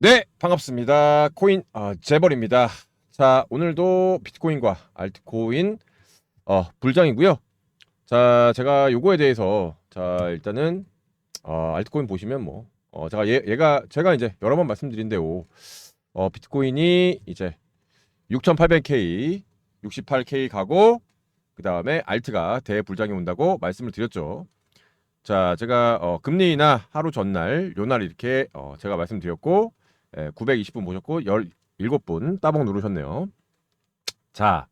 네, 반갑습니다. 코인 어, 재벌입니다. 자, 오늘도 비트코인과 알트코인 어, 불장이고요. 자, 제가 요거에 대해서 자, 일단은 어, 알트코인 보시면 뭐 어, 제가 얘, 얘가 제가 이제 여러 번 말씀드린 대로 어, 비트코인이 이제 6,800K, 68K 가고 그다음에 알트가 대불장이 온다고 말씀을 드렸죠. 자, 제가 어, 금리나 하루 전날 요날 이렇게 어, 제가 말씀드렸고 예, 920분 보셨고 17분 따봉 누르셨네요. 자,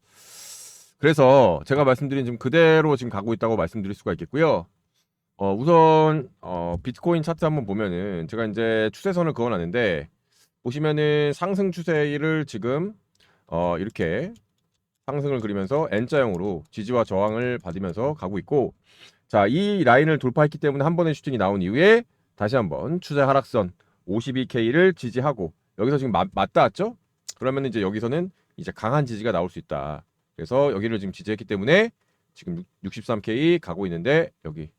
그래서 제가 말씀드린 지금 그대로 지금 가고 있다고 말씀드릴 수가 있겠고요. 어, 우선 어, 비트코인 차트 한번 보면은 제가 이제 추세선을 그어놨는데 보시면은 상승 추세를 지금 어, 이렇게 상승을 그리면서 N자형으로 지지와 저항을 받으면서 가고 있고 자, 이 라인을 돌파했기 때문에 한 번의 슈팅이 나온 이후에 다시 한번 추세 하락선 52K를 지지하고 여기서 지금 맞, 맞닿았죠? 그러면 이제 여기서는 이제 강한 지지가 나올 수 있다. 그래서 여기를 지금 지지했기 때문에 지금 63K 가고 있는데 여기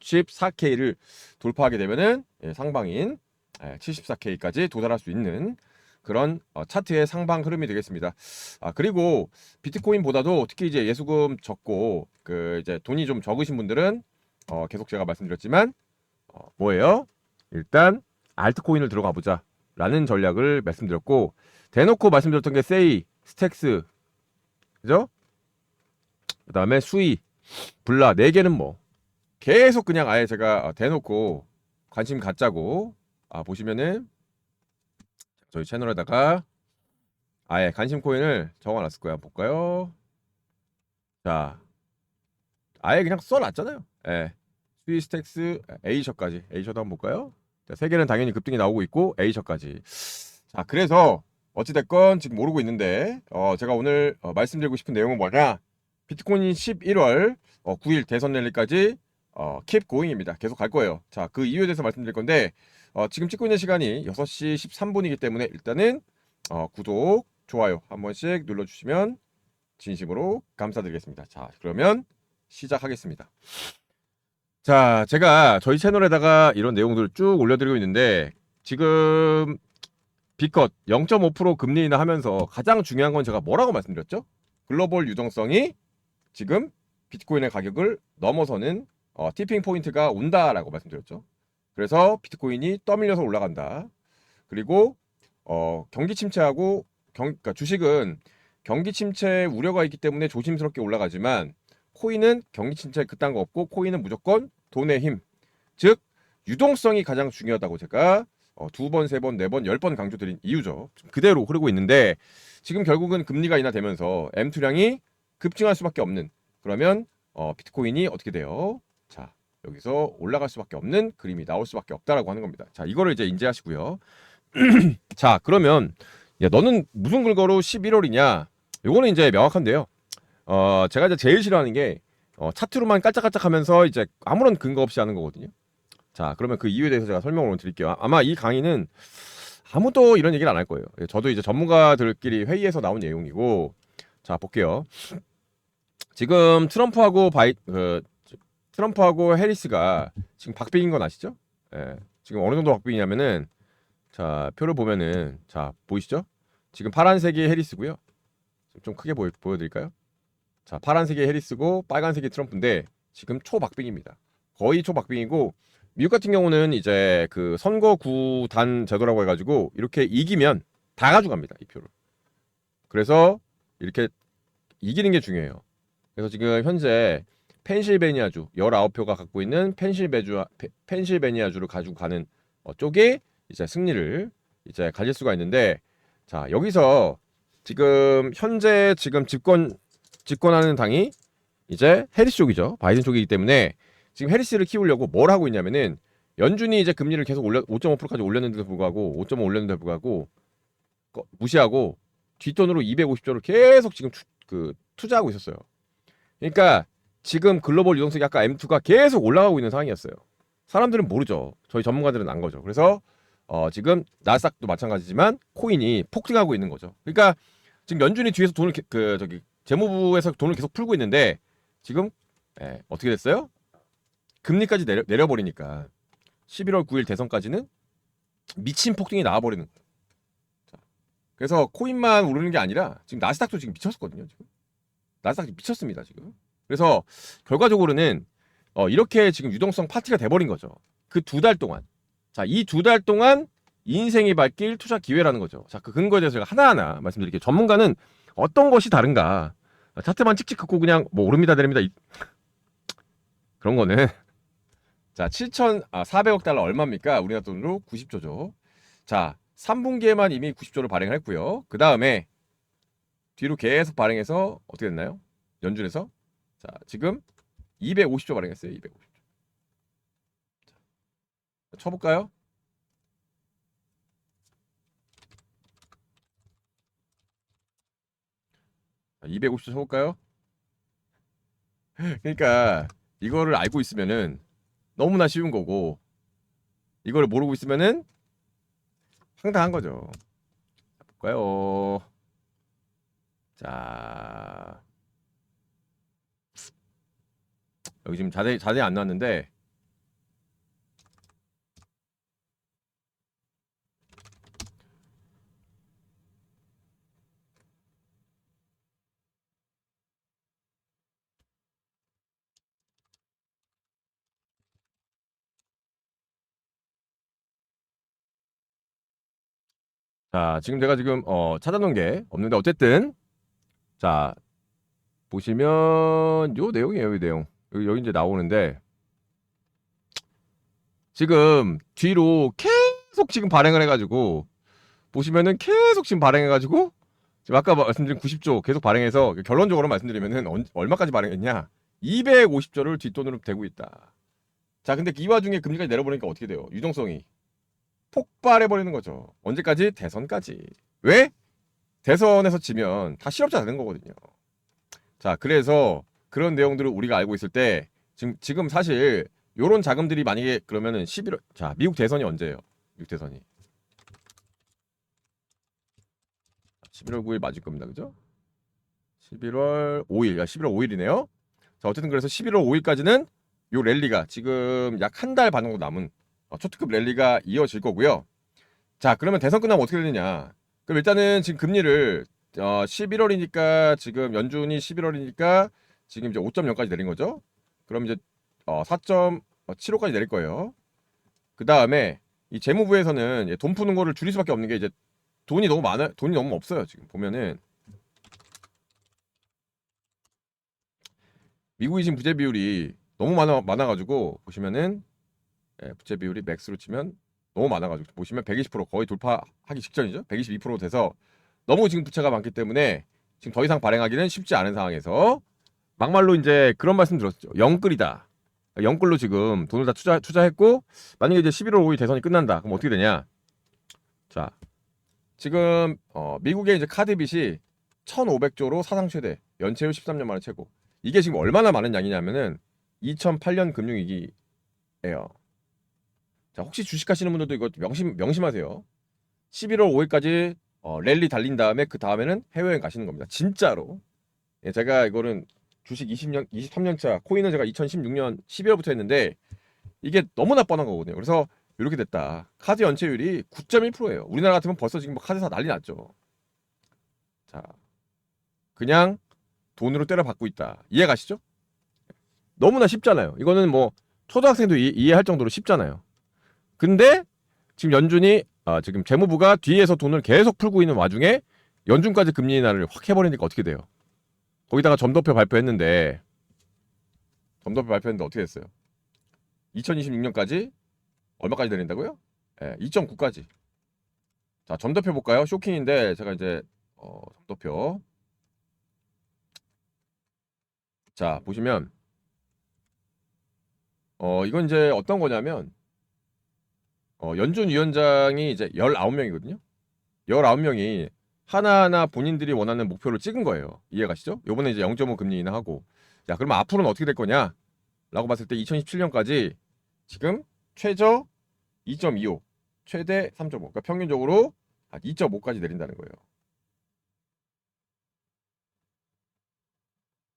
64K를 돌파하게 되면은 예, 상방인 74K까지 도달할 수 있는 그런 어, 차트의 상방 흐름이 되겠습니다. 아 그리고 비트코인보다도 특히 이제 예수금 적고 그 이제 돈이 좀 적으신 분들은 어, 계속 제가 말씀드렸지만 어, 뭐예요? 일단 알트코인을 들어가 보자 라는 전략을 말씀드렸고 대놓고 말씀드렸던 게 세이, 스택스 그죠? 그 다음에 수이, 블라 네 개는 뭐 계속 그냥 아예 제가 어, 대놓고 관심 갖자고 아 보시면은 저희 채널에다가 아예 관심 코인을 적어놨을 거야 볼까요? 자 아예 그냥 써놨잖아요. 예. 수이 스택스 A셔까지 A셔도 한번 볼까요? 자, 세 개는 당연히 급등이 나오고 있고 A셔까지. 자 그래서 어찌됐건 지금 모르고 있는데 어, 제가 오늘 어, 말씀드리고 싶은 내용은 뭐냐? 비트코인이 11월 어, 9일 대선 랠리까지 어, keep going입니다. 계속 갈 거예요. 자, 그 이유에 대해서 말씀드릴 건데 어, 지금 찍고 있는 시간이 6시 13분이기 때문에 일단은 어, 구독, 좋아요 한 번씩 눌러주시면 진심으로 감사드리겠습니다. 자, 그러면 시작하겠습니다. 자, 제가 저희 채널에다가 이런 내용들을 쭉 올려드리고 있는데 지금 비컷 0.5% 금리 인하 하면서 가장 중요한 건 제가 뭐라고 말씀드렸죠? 글로벌 유동성이 지금 비트코인의 가격을 넘어서는 어, 티핑 포인트가 온다라고 말씀드렸죠. 그래서 비트코인이 떠밀려서 올라간다. 그리고 어, 경기 침체하고 경, 그러니까 주식은 경기 침체 우려가 있기 때문에 조심스럽게 올라가지만 코인은 경기 침체 그딴 거 없고 코인은 무조건 돈의 힘, 즉 유동성이 가장 중요하다고 제가 어, 두 번, 세 번, 네 번, 열 번 강조드린 이유죠. 그대로 흐르고 있는데 지금 결국은 금리가 인하되면서 M2량이 급증할 수밖에 없는 그러면 어, 비트코인이 어떻게 돼요? 자 여기서 올라갈 수밖에 없는 그림이 나올 수밖에 없다라고 하는 겁니다. 자 이거를 이제 인지하시고요. 자 그러면 야 너는 무슨 근거로 11월이냐? 요거는 이제 명확한데요. 어 제가 이제 제일 싫어하는 게 어, 차트로만 깔짝깔짝하면서 이제 아무런 근거 없이 하는 거거든요. 자 그러면 그 이유에 대해서 제가 설명을 드릴게요. 아마 이 강의는 아무도 이런 얘기를 안 할 거예요. 저도 이제 전문가들끼리 회의에서 나온 내용이고 자 볼게요. 지금 트럼프하고 바이 그 트럼프하고 해리스가 지금 박빙인 건 아시죠? 예. 지금 어느 정도 박빙이냐면은 자 표를 보면은 자 보이시죠? 지금 파란색이 해리스고요. 좀 크게 보여, 보여드릴까요? 자 파란색이 해리스고 빨간색이 트럼프인데 지금 초박빙입니다. 거의 초박빙이고 미국 같은 경우는 이제 그 선거 구단 제도라고 해가지고 이렇게 이기면 다 가져갑니다 이 표를. 그래서 이렇게 이기는 게 중요해요. 그래서 지금 현재 펜실베니아주 19표가 갖고 있는 펜실베주 펜실베니아주를 가지고 가는 어, 쪽이 이제 승리를 이제 가질 수가 있는데 자 여기서 지금 현재 지금 집권 집권하는 당이 이제 해리스 쪽이죠 바이든 쪽이기 때문에 지금 해리스를 키우려고 뭘 하고 있냐면은 연준이 이제 금리를 계속 올려 5.5%까지 올렸는데도 불구하고 5.5 올렸는데도 불구하고 거- 무시하고 뒷돈으로 250조를 계속 지금 투, 그 투자하고 있었어요. 그러니까 지금 글로벌 유동성이 아까 M2가 계속 올라가고 있는 상황이었어요. 사람들은 모르죠. 저희 전문가들은 안 거죠. 그래서 어, 지금 나스닥도 마찬가지지만 코인이 폭등하고 있는 거죠. 그러니까 지금 연준이 뒤에서 돈을 게- 그 저기 재무부에서 돈을 계속 풀고 있는데 지금 예, 어떻게 됐어요? 금리까지 내려, 내려버리니까 11월 9일 대선까지는 미친 폭등이 나와버리는 거예요. 자, 그래서 코인만 오르는 게 아니라 지금 나스닥도 지금 미쳤거든요. 지금 나스닥 미쳤습니다. 지금. 그래서 결과적으로는 어, 이렇게 지금 유동성 파티가 돼버린 거죠. 그 두 달 동안. 자, 이 두 달 동안 인생이 밝길 투자 기회라는 거죠. 자, 그 근거에 대해서 제가 하나하나 말씀드릴게요. 전문가는 어떤 것이 다른가? 차트만 찍찍 긋고 그냥 뭐 오릅니다, 내립니다. 이- 그런 거는 자, 7,400억 달러 얼마입니까? 우리나라 돈으로 90조죠. 자, 3분기에만 이미 90조를 발행을 했고요. 그 다음에 뒤로 계속 발행해서 어떻게 됐나요? 연준에서 자, 지금 250조 발행했어요. 250조. 자, 쳐볼까요? 250조 쳐볼까요? 그러니까 이거를 알고 있으면은 너무나 쉬운 거고 이걸 모르고 있으면은 황당한 거죠. 자, 볼까요? 자 여기 지금 자세히 자세히 안 나왔는데 자 지금 제가 지금 어 찾아놓은 게 없는데 어쨌든 자 보시면 요 내용이에요 이 내용. 여기, 여기 이제 나오는데 지금 뒤로 계속 지금 발행을 해가지고 보시면은 계속 지금 발행해가지고 지금 아까 말씀드린 90조 계속 발행해서 결론적으로 말씀드리면은 언- 얼마까지 발행했냐? 250조를 뒷돈으로 대고 있다. 자 근데 이 와중에 금리까지 내려버리니까 어떻게 돼요? 유동성이 폭발해버리는 거죠 언제까지 대선까지 왜 대선에서 지면 다 실업자 되는 거거든요 자, 그래서 그런 내용들을 우리가 알고 있을 때 지금 지금 사실 요런 자금들이 만약에 그러면은 11월 자, 미국 대선이 언제예요? 미국 대선이 11월 9일 맞을 겁니다. 그죠? 11월 5일. 야, 11월 5일이네요. 자, 어쨌든 그래서 11월 5일까지는 요 랠리가 지금 약 한 달 반 정도 남은 어, 초특급 랠리가 이어질 거고요. 자, 그러면 대선 끝나면 어떻게 되느냐? 그럼 일단은 지금 금리를 어, 11월이니까 지금 연준이 11월이니까 지금 이제 5.0까지 내린 거죠. 그럼 이제 어, 4.75까지 내릴 거예요. 그 다음에 이 재무부에서는 돈 푸는 거를 줄일 수밖에 없는 게 이제 돈이 너무 많아, 돈이 너무 없어요. 지금 보면은 미국이 지금 부재 비율이 너무 많아 많아가지고 보시면은 예, 부채 비율이 맥스로 치면 너무 많아가지고 보시면 120% 거의 돌파하기 직전이죠. 122% 돼서 너무 지금 부채가 많기 때문에 지금 더 이상 발행하기는 쉽지 않은 상황에서 막말로 이제 그런 말씀 들었죠. 영끌이다. 영끌로 지금 돈을 다 투자 투자했고 만약에 이제 11월 5일 대선이 끝난다. 그럼 어떻게 되냐? 자, 지금 어, 미국의 이제 카드 빚이 1,500조로 사상 최대, 연체율 13년 만에 최고. 이게 지금 얼마나 많은 양이냐면은 2008년 금융위기예요. 자, 혹시 주식하시는 분들도 이거 명심 명심하세요. 11월 5일까지 어, 랠리 달린 다음에 그 다음에는 해외여행 가시는 겁니다. 진짜로. 예, 제가 이거는 주식 20년, 23년 차 코인은 제가 2016년 12월부터 했는데 이게 너무나 뻔한 거거든요. 그래서 이렇게 됐다. 카드 연체율이 9.1%예요. 우리나라 같으면 벌써 지금 뭐 카드사 난리 났죠. 자, 그냥 돈으로 때려 받고 있다. 이해 가시죠? 너무나 쉽잖아요. 이거는 뭐 초등학생도 이, 이해할 정도로 쉽잖아요. 근데 지금 연준이 아, 지금 재무부가 뒤에서 돈을 계속 풀고 있는 와중에 연준까지 금리 인하를 확 해버리니까 어떻게 돼요? 거기다가 점도표 발표했는데 점도표 발표했는데 어떻게 됐어요? 2026년까지 얼마까지 내린다고요? 예, 2.9까지. 자, 점도표 볼까요? 쇼킹인데 제가 이제 어, 점도표. 자, 보시면 어, 이건 이제 어떤 거냐면 어, 연준 위원장이 이제 19명이거든요. 19명이 하나하나 본인들이 원하는 목표를 찍은 거예요. 이해가시죠? 요번에 이제 0.5 금리 인하하고. 자, 그러면 앞으로는 어떻게 될 거냐? 라고 봤을 때 2017년까지 지금 최저 2.25, 최대 3.5. 그러니까 평균적으로 2.5까지 내린다는 거예요.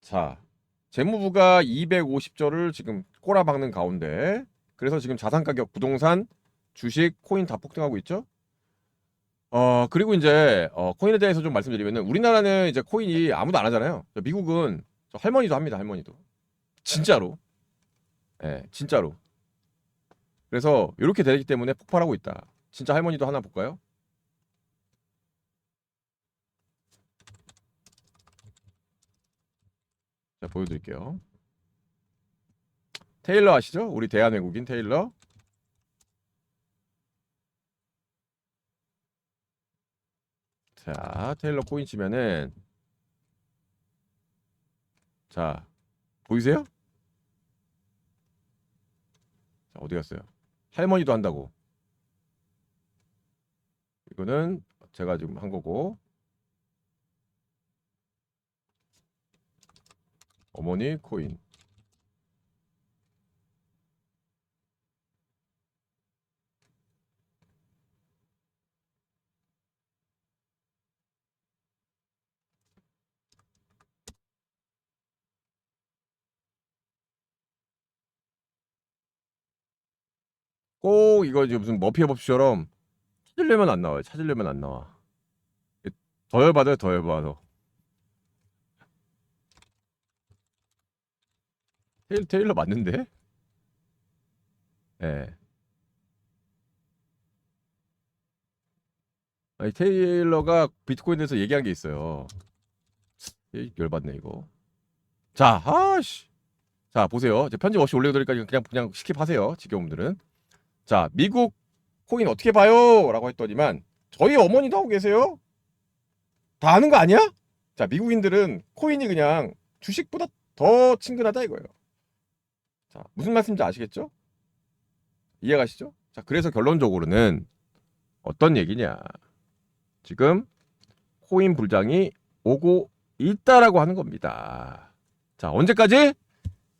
자, 재무부가 250조를 지금 꼬라박는 가운데 그래서 지금 자산 가격 부동산 주식, 코인 다 폭등하고 있죠. 어 그리고 이제 어 코인에 대해서 좀 말씀드리면은 우리나라는 이제 코인이 아무도 안 하잖아요. 미국은 저 할머니도 합니다. 할머니도 진짜로. 예, 진짜로. 그래서 이렇게 되기 때문에 폭발하고 있다. 진짜 할머니도 하나 볼까요? 자, 보여드릴게요. 테일러 아시죠? 우리 대한외국인 테일러. 자, 테일러 코인 치면은 자, 보이세요? 자, 어디 갔어요? 할머니도 한다고. 이거는 제가 지금 한 거고. 어머니 코인. 꼭 이거 이제 무슨 머피의 법칙처럼 찾으려면 안 나와요. 찾으려면 안 나와. 더 열받아요. 더 열받아. 테일, 테일러 맞는데? 예. 아니 테일러가 비트코인에 대해서 얘기한 게 있어요. 이 열받네 이거. 자, 아씨. 자 보세요. 이제 편집 없이 올려드리니까 그냥 그냥 스킵하세요. 지겨움들은. 자, 미국 코인 어떻게 봐요? 라고 했더니만 저희 어머니도 하고 계세요? 다 아는 거 아니야? 자, 미국인들은 코인이 그냥 주식보다 더 친근하다 이거예요. 자, 무슨 말씀인지 아시겠죠? 이해가시죠? 자, 그래서 결론적으로는 어떤 얘기냐? 지금 코인 불장이 오고 있다라고 하는 겁니다. 자, 언제까지?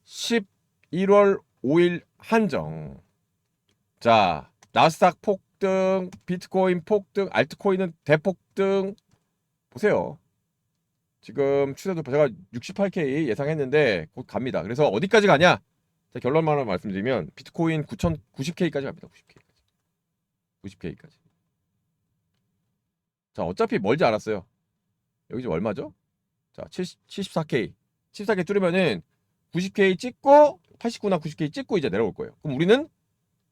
11월 5일 한정. 자, 나스닥 폭등, 비트코인 폭등, 알트코인은 대폭등. 보세요. 지금 추세도 제가 68K 예상했는데 곧 갑니다. 그래서 어디까지 가냐? 자, 결론만 말씀드리면 비트코인 9,090K까지 갑니다. 90K까지. 90K까지. 자, 어차피 멀지 않았어요. 여기 지금 얼마죠? 자, 70, 74K. 74K 뚫으면은 90K 찍고 89나 90K 찍고 이제 내려올 거예요. 그럼 우리는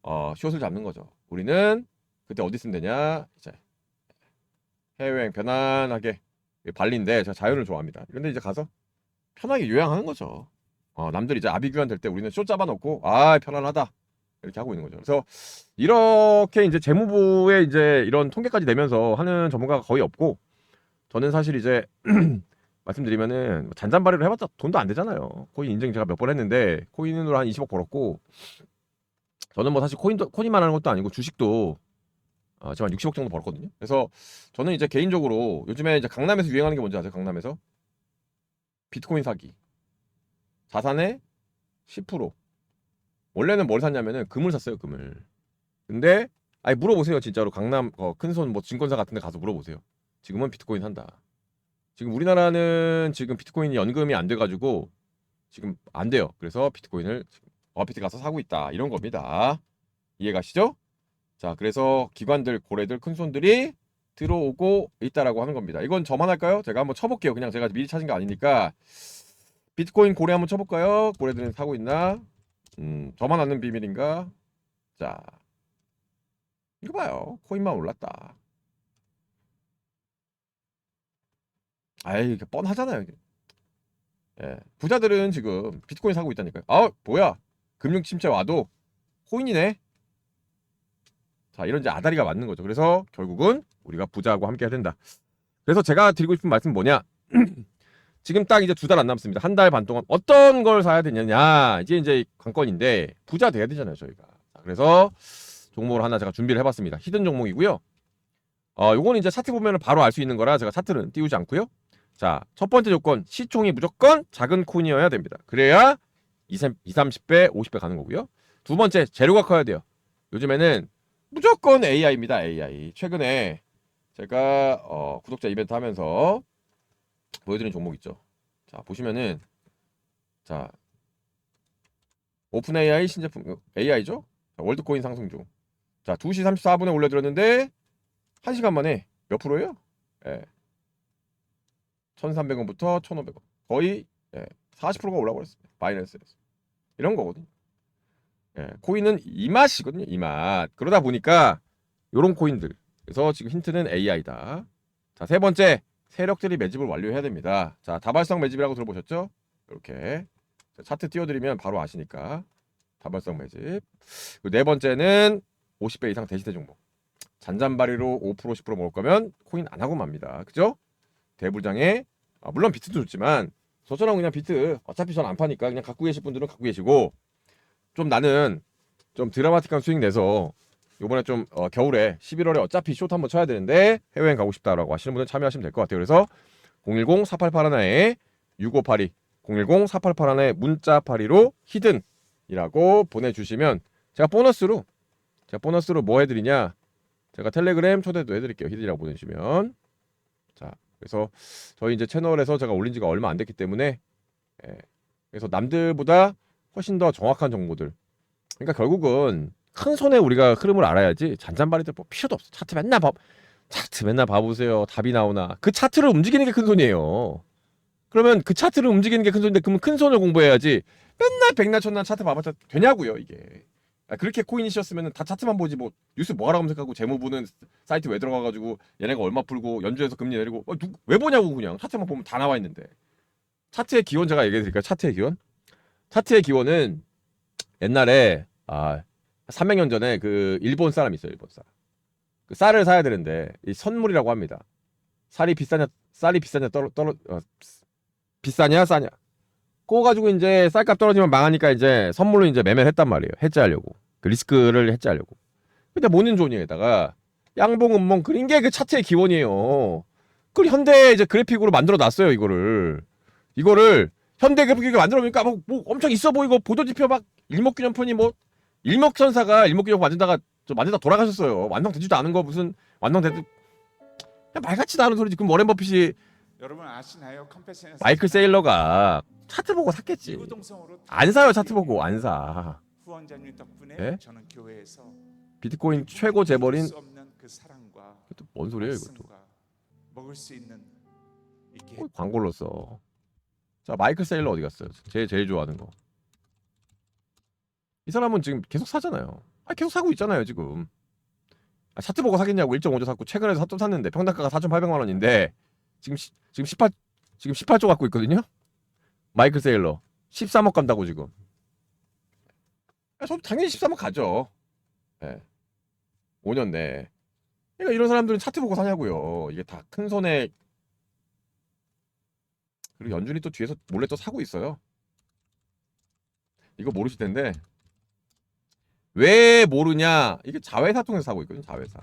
어, 숏을 잡는 거죠. 우리는 그때 어디 쓰면 되냐? 이제 해외여행 편안하게 발리인데 제가 자연을 좋아합니다. 근데 이제 가서 편하게 요양하는 거죠. 어, 남들 이제 아비규환 될 때 우리는 숏 잡아놓고 아 편안하다 이렇게 하고 있는 거죠. 그래서 이렇게 이제 재무부에 이제 이런 통계까지 내면서 하는 전문가가 거의 없고 저는 사실 이제 말씀드리면은 뭐 잔잔바리를 해봤자 돈도 안 되잖아요. 코인 인증 제가 몇 번 했는데 코인으로 한 20억 벌었고 저는 뭐 사실 코인도 코인만 하는 것도 아니고 주식도 어, 제가 한 60억 정도 벌었거든요. 그래서 저는 이제 개인적으로 요즘에 이제 강남에서 유행하는 게 뭔지 아세요? 강남에서 비트코인 사기. 자산의 10% 원래는 뭘 샀냐면은 금을 샀어요 금을 근데 아니 물어보세요 진짜로 강남 어, 큰손 뭐 증권사 같은 데 가서 물어보세요 지금은 비트코인 한다 지금 우리나라는 지금 비트코인이 연금이 안 돼 가지고 지금 안 돼요 그래서 비트코인을 어피트 가서 사고 있다 이런 겁니다 이해가시죠? 자 그래서 기관들 고래들 큰손들이 들어오고 있다라고 하는 겁니다 이건 저만 할까요? 제가 한번 쳐볼게요 그냥 제가 미리 찾은 게 아니니까 비트코인 고래 한번 쳐볼까요? 고래들은 사고 있나? 음, 저만 아는 비밀인가? 자, 이거 봐요. 코인만 올랐다. 아이, 이게 뻔하잖아요. 예, 부자들은 지금 비트코인 사고 있다니까요. 아, 뭐야? 금융 침체 와도 코인이네. 자, 이런 이제 아다리가 맞는 거죠. 그래서 결국은 우리가 부자하고 함께 해야 된다. 그래서 제가 드리고 싶은 말씀 은 뭐냐? 지금 딱 이제 두 달 안 남습니다. 한 달 반 동안 어떤 걸 사야 되느냐 이제 이제 관건인데 부자 돼야 되잖아요 저희가. 자, 그래서 종목을 하나 제가 준비를 해봤습니다. 히든 종목이고요. 어, 요거는 이제 차트 보면 바로 알 수 있는 거라 제가 차트는 띄우지 않고요. 자, 첫 번째 조건 시총이 무조건 작은 코인이어야 됩니다. 그래야 20, 30배, 50배 가는 거고요. 두 번째 재료가 커야 돼요. 요즘에는 무조건 AI입니다. AI. 최근에 제가 어, 구독자 이벤트 하면서 보여드린 종목 있죠. 자 보시면은 자 오픈 AI 신제품 AI죠. 월드코인 상승 중. 자, 2시 34분에 올려드렸는데 1시간 만에 몇 프로예요? 예. 1,300원부터 1,500원. 거의 예, 40%가 올라버렸습니다. 바이낸스에서. 이런 거거든요. 예, 코인은 이 맛이거든요. 이 맛. 그러다 보니까 요런 코인들. 그래서 지금 힌트는 AI다. 자, 세 번째. 세력들이 매집을 완료해야 됩니다. 자, 다발성 매집이라고 들어보셨죠? 이렇게 자, 차트 띄워드리면 바로 아시니까 다발성 매집. 네 번째는 50배 이상 대시대 종목. 잔잔바리로 5% 10% 먹을 거면 코인 안 하고 맙니다. 그죠? 대불장에 아, 물론 비트도 좋지만 저처럼 그냥 비트 어차피 전 안 파니까 그냥 갖고 계실 분들은 갖고 계시고 좀 나는 좀 드라마틱한 수익 내서 요번에 좀 어, 겨울에 11월에 어차피 쇼트 한번 쳐야 되는데 해외여행 가고 싶다라고 하시는 분은 참여하시면 될 것 같아요. 그래서 010-4881에 6582 010-4881에 문자 82로 히든이라고 보내주시면 제가 보너스로 제가 보너스로 뭐 해드리냐 제가 텔레그램 초대도 해드릴게요. 히든이라고 보내주시면 자 그래서 저희 이제 채널에서 제가 올린 지가 얼마 안 됐기 때문에 예, 그래서 남들보다 훨씬 더 정확한 정보들. 그러니까 결국은 큰 손에 우리가 흐름을 알아야지 잔잔바리들 뭐 필요도 없어. 차트 맨날 봐 차트 맨날 봐보세요. 답이 나오나. 그 차트를 움직이는 게 큰 손이에요. 그러면 그 차트를 움직이는 게 큰 손인데 그러면 큰 손을 공부해야지 맨날 백날 천날 차트 봐봤자 되냐고요 이게 아, 그렇게 코인이셨으면 다 차트만 보지 뭐 뉴스 뭐하라 검색하고 재무부는 사이트 왜 들어가가지고 얘네가 얼마 풀고 연준에서 금리 내리고 어, 누, 왜 보냐고 그냥. 차트만 보면 다 나와 있는데. 차트의 기원 제가 얘기해 드릴까요? 차트의 기원? 차트의 기원은 옛날에 아 300년 전에 그 일본 사람 있어요 일본 사람. 그 쌀을 사야 되는데 이 선물이라고 합니다. 쌀이 비싸냐 쌀이 비싸냐 떨어 떨어 어, 비싸냐 싸냐 그거 가지고 이제 쌀값 떨어지면 망하니까 이제 선물로 이제 매매를 했단 말이에요. 해지하려고. 그 리스크를 해지하려고. 근데 모는 존이에다가 양봉 음봉 그린 게 그 차트의 기원이에요. 그걸 현대 이제 그래픽으로 만들어 놨어요 이거를. 이거를 현대 그래픽을 만들어 놓으니까 뭐, 뭐 엄청 있어 보이고 보도지표 막 일목균형편이 뭐 일목천사가 일목균형 만들다가 저 만들다 돌아가셨어요. 완성되지도 않은 거 무슨 완성돼도 그냥 말 같지도 않은 소리지. 그럼 워렌 버핏이 여러분 아시나요? 컴패션 마이클 세일러가 차트 보고 샀겠지 안 사요 차트 보고 안 사 후원자님 덕분에 예? 저는 교회에서 비트코인 최고 재벌인 수 없는 그 사랑과 이것도 뭔 소리예요 이것도 말씀과 먹을 수 있는 이렇게 어, 광고를 써. 자 마이클 세일러 어디 갔어요? 제 제일 좋아하는 거. 이 사람은 지금 계속 사잖아요. 아 계속 사고 있잖아요 지금. 아, 차트 보고 사겠냐고 1.5조 샀고 최근에 4점 샀는데 평당가가 4,800만 원인데 지금 시, 지금 18 지금 18조 갖고 있거든요. 마이클 세일러 13억 간다고 지금. 아, 저도 당연히 13억 가죠. 예. 5년 내에. 그러니까 이런 사람들은 차트 보고 사냐고요. 이게 다 큰 손에 그리고 연준이 또 뒤에서 몰래 또 사고 있어요. 이거 모르실 텐데 왜 모르냐? 이게 자회사 통해서 사고 있거든요. 자회사.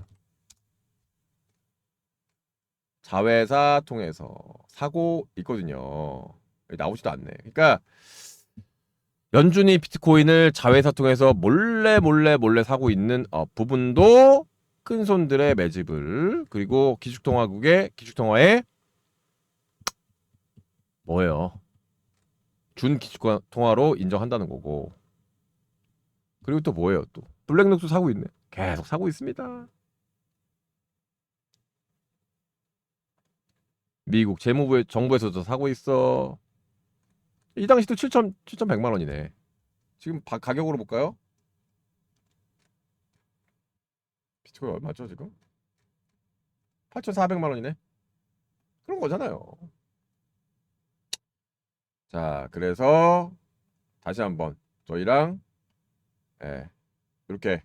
자회사 통해서 사고 있거든요. 나오지도 않네. 그러니까 연준이 비트코인을 자회사 통해서 몰래 몰래 몰래 사고 있는 어, 부분도 큰 손들의 매집을 그리고 기축통화국의 기축통화의 뭐예요? 준 기축통화로 인정한다는 거고. 그리고 또 뭐예요 또? 블랙록도 사고 있네. 계속 사고 있습니다. 미국 재무부 정부에서도 사고 있어 이 당시도 7천 7,100만 원이네 지금 바- 가격으로 볼까요? 비트코인 얼마죠 지금? 8,400만 원이네 그런 거잖아요 자, 그래서 다시 한번 저희랑 예, 이렇게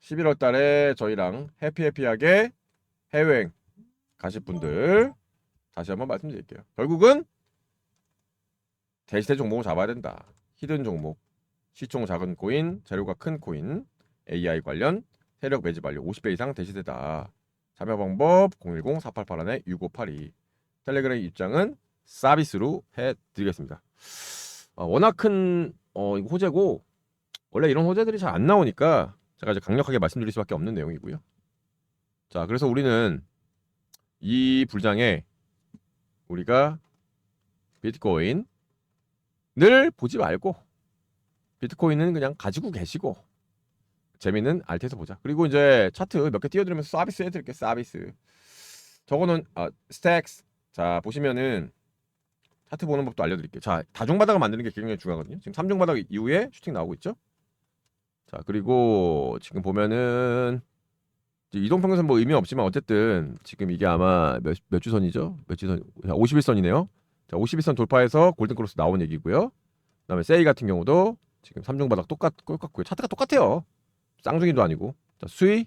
11월 달에 저희랑 해피해피하게 해외여행 가실 분들 다시 한번 말씀드릴게요. 결국은 대시대 종목을 잡아야 된다. 히든 종목, 시총 작은 코인, 재료가 큰 코인, AI 관련 세력 매집 완료 50배 이상 대시대다. 참여 방법 010-4881-6582 텔레그램 입장은 서비스로 해드리겠습니다. 어, 워낙 큰 어, 호재고 원래 이런 호재들이 잘 안 나오니까 제가 이제 강력하게 말씀드릴 수밖에 없는 내용이고요. 자, 그래서 우리는 이 불장에 우리가 비트코인 을 보지 말고 비트코인은 그냥 가지고 계시고 재미는 알트에서 보자. 그리고 이제 차트 몇 개 띄워드리면서 서비스 해드릴게요. 서비스. 저거는 아, 스택스. 자 보시면은 차트 보는 법도 알려드릴게요. 자 다중 바닥을 만드는 게 굉장히 중요하거든요. 지금 3중 바닥 이후에 슈팅 나오고 있죠. 자 그리고 지금 보면은 이동평균선 뭐 의미 없지만 어쨌든 지금 이게 아마 몇, 몇 주선이죠? 몇 주선? 51선이네요. 자 51선 돌파해서 골든크로스 나온 얘기고요. 그다음에 세이 같은 경우도 지금 3중 바닥 똑같 똑같고요. 차트가 똑같아요. 쌍중이도 아니고. 자 수위.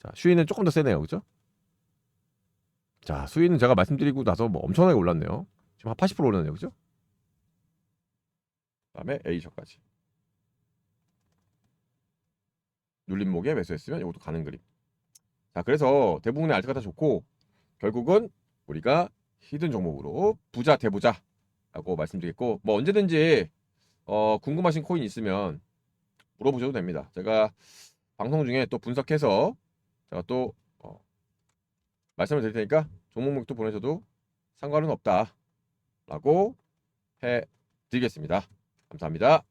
자 수위는 조금 더 세네요, 그죠? 자 수위는 제가 말씀드리고 나서 뭐 엄청나게 올랐네요. 지금 한 80% 올랐네요, 그죠? 그다음에 A셔까지. 눌림목에 매수했으면 이것도 가는 그림. 자 그래서 대부분의 알트가 다 좋고 결국은 우리가 히든 종목으로 부자 대부자라고 말씀드리겠고 뭐 언제든지 어, 궁금하신 코인 있으면 물어보셔도 됩니다. 제가 방송 중에 또 분석해서 제가 또 어, 말씀을 드릴 테니까 종목목도 보내셔도 상관은 없다라고 해 드리겠습니다. 감사합니다.